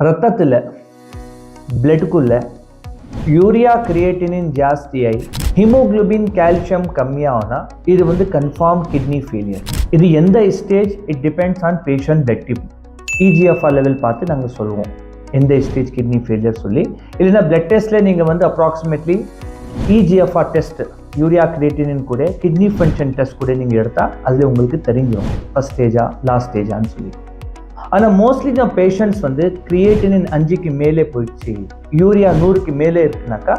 ரத்தத்தில் பிளட்டுக்குள்ளே urea creatinine ஜாஸ்தியாய் ஹிமோக்ளோபின் கால்சியம் கம்மியாகனா இது வந்து கன்ஃபார்ம் கிட்னி ஃபெயிலியர் இது எந்த stage it depends on patient பெட்டிப் டிப் இஜிஎஃப்ஆர் லெவல் பார்த்து நாங்கள் சொல்லுவோம். எந்த ஸ்டேஜ் கிட்னி ஃபெயிலியர் சொல்லி. இல்லைன்னா பிளட் டெஸ்ட்டில் நீங்கள் வந்து approximately EGFR test urea creatinine கூட கிட்னி ஃபங்க்ஷன் டெஸ்ட் கூட நீங்கள் எடுத்தால் அதில் உங்களுக்கு தெரிஞ்சிடும் ஃபஸ்ட் ஸ்டேஜா லாஸ்ட் ஸ்டேஜான்னு சொல்லி. ஆனால் மோஸ்ட்லி நான் பேஷண்ட்ஸ் வந்து கிரியேட்டினின் அஞ்சுக்கு மேலே போயிடுச்சு யூரியா நூறுக்கு மேலே இருக்குனாக்கா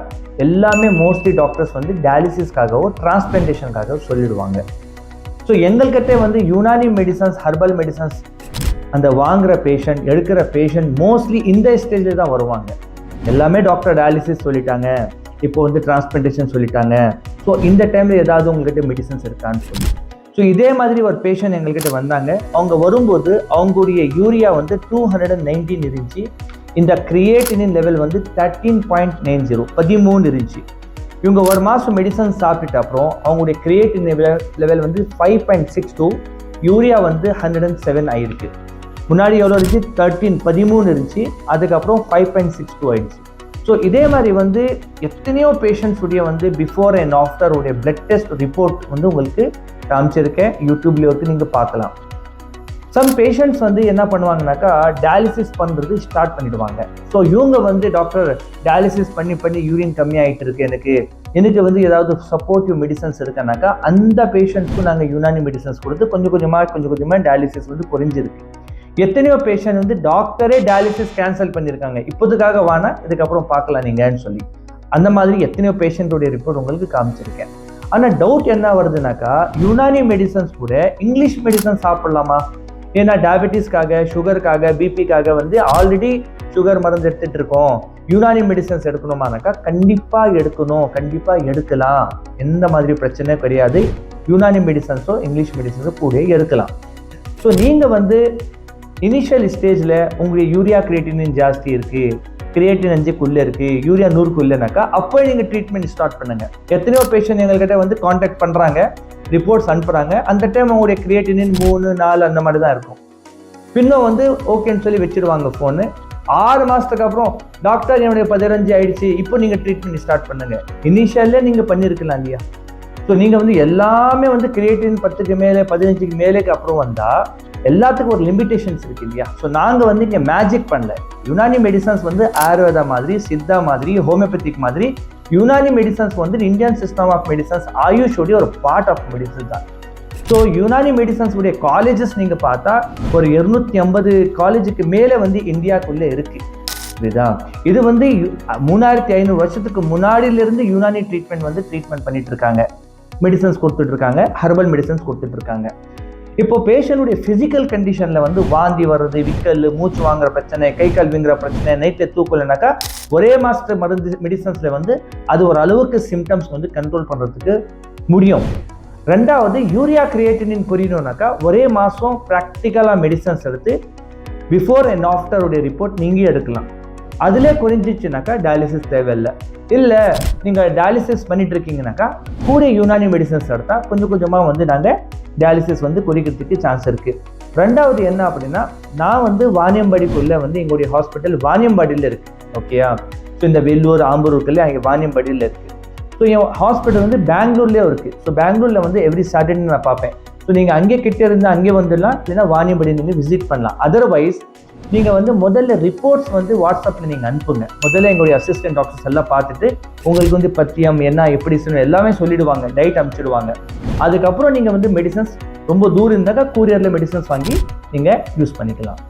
எல்லாமே மோஸ்ட்லி டாக்டர்ஸ் வந்து டயாலிசிஸ்க்காகவோ டிரான்ஸ்பிளான்டேஷனுக்காகவோ சொல்லிடுவாங்க. ஸோ எங்கள்கிட்ட வந்து யுனானி மெடிசன்ஸ் ஹர்பல் மெடிசன்ஸ் அந்த வாங்குற பேஷண்ட் எடுக்கிற பேஷண்ட் மோஸ்ட்லி இந்த ஸ்டேஜில் தான் வருவாங்க. எல்லாமே டாக்டர் டயாலிசிஸ் சொல்லிட்டாங்க இப்போ வந்து டிரான்ஸ்பிளான்டேஷன் சொல்லிட்டாங்க. ஸோ இந்த டைமில் ஏதாவது உங்கள்கிட்ட மெடிசன்ஸ் இருக்கான்னு சொல்லி ஸோ இதே மாதிரி ஒரு பேஷண்ட் எங்கள்கிட்ட வந்தாங்க. அவங்க வரும்போது அவங்களுடைய யூரியா வந்து டூ ஹண்ட்ரட் அண்ட் நைன்டீன் இருந்துச்சு. இந்த கிரியேட்டினின் லெவல் வந்து தேர்ட்டீன் பாயிண்ட் நைன் ஜீரோ பதிமூணு இருந்துச்சு. இவங்க ஒரு மாதம் மெடிசன் சாப்பிட்ட அப்புறம் அவங்களுடைய கிரியேட்டின் லெவல் வந்து five point six two urea வந்து ஹண்ட்ரட் அண்ட் செவன் ஆயிருக்கு. முன்னாடி எவ்வளோ இருந்துச்சு? தேர்ட்டீன் பதிமூணு இருந்துச்சு. அதுக்கப்புறம் ஃபைவ் பாயிண்ட் சிக்ஸ் டூ ஆயிடுச்சு. ஸோ இதே மாதிரி வந்து எத்தனையோ பேஷண்ட்ஸ் உடைய வந்து பிஃபோர் அண்ட் ஆஃப்டர் உடைய பிளட் டெஸ்ட் ரிப்போர்ட் வந்து உங்களுக்கு காமிச்சிருக்கேன். யூடியூப்லேயே வந்து நீங்கள் பார்க்கலாம். சம் பேஷண்ட்ஸ் வந்து என்ன பண்ணுவாங்கனாக்கா டயாலிசிஸ் பண்ணுறது ஸ்டார்ட் பண்ணிடுவாங்க. ஸோ இவங்க வந்து டாக்டர் டயாலிசிஸ் பண்ணி பண்ணி யூரின் கம்மியாகிட்டு இருக்கு எனக்கு. எனக்கு வந்து ஏதாவது சப்போர்ட்டிவ் மெடிசன்ஸ் இருக்கனாக்கா அந்த பேஷண்ட்ஸ்க்கும் நாங்கள் யுனானி மெடிசன்ஸ் கொடுத்து கொஞ்சம் கொஞ்சமாக கொஞ்சம் கொஞ்சமாக டயாலிசிஸ் வந்து குறைஞ்சிருக்கு. எத்தனையோ பேஷண்ட் வந்து டாக்டரே டயாலிசிஸ் கேன்சல் பண்ணியிருக்காங்க. இப்போதுக்காக வானா இதுக்கப்புறம் பார்க்கலாம் நீங்கன்னு சொல்லி. அந்த மாதிரி எத்தனையோ பேஷண்ட்டுடைய ரிப்போர்ட் உங்களுக்கு காமிச்சிருக்கேன். ஆனால் டவுட் என்ன வருதுனாக்கா யுனானி மெடிசன்ஸ் கூட இங்கிலீஷ் மெடிசன் சாப்பிட்லாமா? ஏன்னா டயபெட்டிஸ்க்காக சுகருக்காக பிபிக்காக வந்து ஆல்ரெடி சுகர் மருந்து எடுத்துகிட்டு இருக்கோம். யுனானி மெடிசன்ஸ் எடுக்கணுமானாக்கா கண்டிப்பாக எடுக்கணும். கண்டிப்பாக எடுக்கலாம். எந்த மாதிரி பிரச்சனையும் கிடையாது. யுனானி மெடிசன்ஸோ இங்கிலீஷ் மெடிசன்ஸோ கூட எடுக்கலாம். ஸோ நீங்கள் வந்து இனிஷியல் ஸ்டேஜில் உங்களுடைய யூரியா கிரியேட்டினின் ஜாஸ்தி இருக்குது கிரியேட்டின் அஞ்சுக்குள்ளே இருக்குது யூரியா நூறுக்குள்ளேனாக்கா அப்போ நீங்கள் ட்ரீட்மெண்ட் ஸ்டார்ட் பண்ணுங்கள் எத்தனையோ பேஷண்ட் எங்கள்கிட்ட வந்து காண்டாக்ட் பண்ணுறாங்க ரிப்போர்ட்ஸ் அனுப்புகிறாங்க அந்த டைம் அவங்களுடைய கிரியேட்டினின் மூணு நாலு அந்த மாதிரி தான் இருக்கும். பின்னும் வந்து ஓகேன்னு சொல்லி வச்சிருவாங்க ஃபோனு ஆறு மாதத்துக்கு அப்புறம் டாக்டர் என்னுடைய பதினஞ்சு ஆயிடுச்சு இப்போ நீங்கள் ட்ரீட்மெண்ட் ஸ்டார்ட் பண்ணுங்கள் இனிஷியல்லே நீங்கள் பண்ணியிருக்கலாம் இல்லையா? ஸோ நீங்கள் வந்து எல்லாமே வந்து கிரியேட்டின் பத்துக்கு மேலே பதினஞ்சுக்கு மேலேக்கு அப்புறம் வந்தால் எல்லாத்துக்கும் ஒரு லிமிடேஷன்ஸ் இருக்கு இல்லையா? ஸோ நாங்கள் வந்து இங்கே மேஜிக் பண்ணல. யுனானி மெடிசன்ஸ் வந்து ஆயுர்வேதா மாதிரி சித்தா மாதிரி ஹோமியோபதிக் மாதிரி யுனானி மெடிசன்ஸ் வந்து இந்தியன் சிஸ்டம் ஆஃப் மெடிசன்ஸ் ஆயுஷோடைய ஒரு பார்ட் ஆஃப் மெடிசன் தான். ஸோ யுனானி மெடிசன்ஸ் உடைய காலேஜஸ் நீங்கள் பார்த்தா ஒரு இருநூத்தி ஐம்பது காலேஜுக்கு மேலே வந்து இந்தியாவுக்குள்ளே இருக்கு. இதுதான் இது வந்து யு- மூணாயிரத்தி ஐநூறு வருஷத்துக்கு முன்னாடியிலிருந்து யுனானி ட்ரீட்மெண்ட் வந்து ட்ரீட்மெண்ட் பண்ணிட்டு இருக்காங்க. மெடிசன்ஸ் கொடுத்துட்ருக்காங்க ஹர்பல் மெடிசன்ஸ் கொடுத்துட்ருக்காங்க இப்போ பேஷண்ட்டுடைய ஃபிசிக்கல் கண்டிஷனில் வந்து வாந்தி வர்றது விக்கல் மூச்சு வாங்குற பிரச்சனை கை கால் வீங்குற பிரச்சனை நைட்டில் தூக்கலைனாக்கா ஒரே மாதத்து மருந்து மெடிசன்ஸில் வந்து அது ஒரு அளவுக்கு சிம்டம்ஸ் வந்து கண்ட்ரோல் பண்ணுறதுக்கு முடியும். ரெண்டாவது யூரியா கிரியேட்டினின் புரியணும்னாக்கா ஒரே மாதம் ப்ராக்டிக்கலாக மெடிசன்ஸ் எடுத்து பிஃபோர் அண்ட் ஆஃப்டருடைய ரிப்போர்ட் நீங்கள் எடுக்கலாம். அதிலே குறைஞ்சிச்சுனாக்கா டயாலிசிஸ் தேவையில்லை. இல்லை நீங்கள் டயாலிசிஸ் பண்ணிட்டு இருக்கீங்கனாக்கா கூட யுனானி மெடிசன்ஸ் எடுத்தால் கொஞ்சம் கொஞ்சமாக வந்து நாங்கள் டயாலிசிஸ் வந்து குறைக்கிறதுக்கு சான்ஸ் இருக்குது ரெண்டாவது என்ன அப்படின்னா நான் வந்து வாணியம்பாடிக்குள்ளே வந்து எங்களுடைய ஹாஸ்பிட்டல் வாணியம்பாடியில் இருக்குது ஓகேயா ஸோ இந்த வெள்ளூர் ஆம்பூருக்குள்ளே அங்கே வாணியம்பாடியில் இருக்குது ஸோ என் ஹாஸ்பிட்டல் வந்து பெங்களூர்லேயே இருக்குது ஸோ பெங்களூரில் வந்து எவ்ரி சாட்டர்டே நான் பார்ப்பேன். ஸோ நீங்கள் அங்கே கிட்டே இருந்தால் அங்கே வந்துடலாம் இல்லைன்னா வாணியம்படி நீங்கள் விசிட் பண்ணலாம். அதர்வைஸ் நீங்கள் வந்து முதல்ல ரிப்போர்ட்ஸ் வந்து வாட்ஸ்அப்பில் நீங்கள் அனுப்புங்க. முதல்ல எங்களுடைய அசிஸ்டன்ட் டாக்டர்ஸ் எல்லாம் பார்த்துட்டு உங்களுக்கு வந்து பத்தியம் என்ன எப்படி சொல்லணும் எல்லாமே சொல்லிடுவாங்க டைட் அனுப்பிச்சிடுவாங்க. அதுக்கப்புறம் நீங்கள் வந்து மெடிசன்ஸ் ரொம்ப தூரம் இருந்தாக்கா கூரியரில் மெடிசன்ஸ் வாங்கி நீங்கள் யூஸ் பண்ணிக்கலாம்.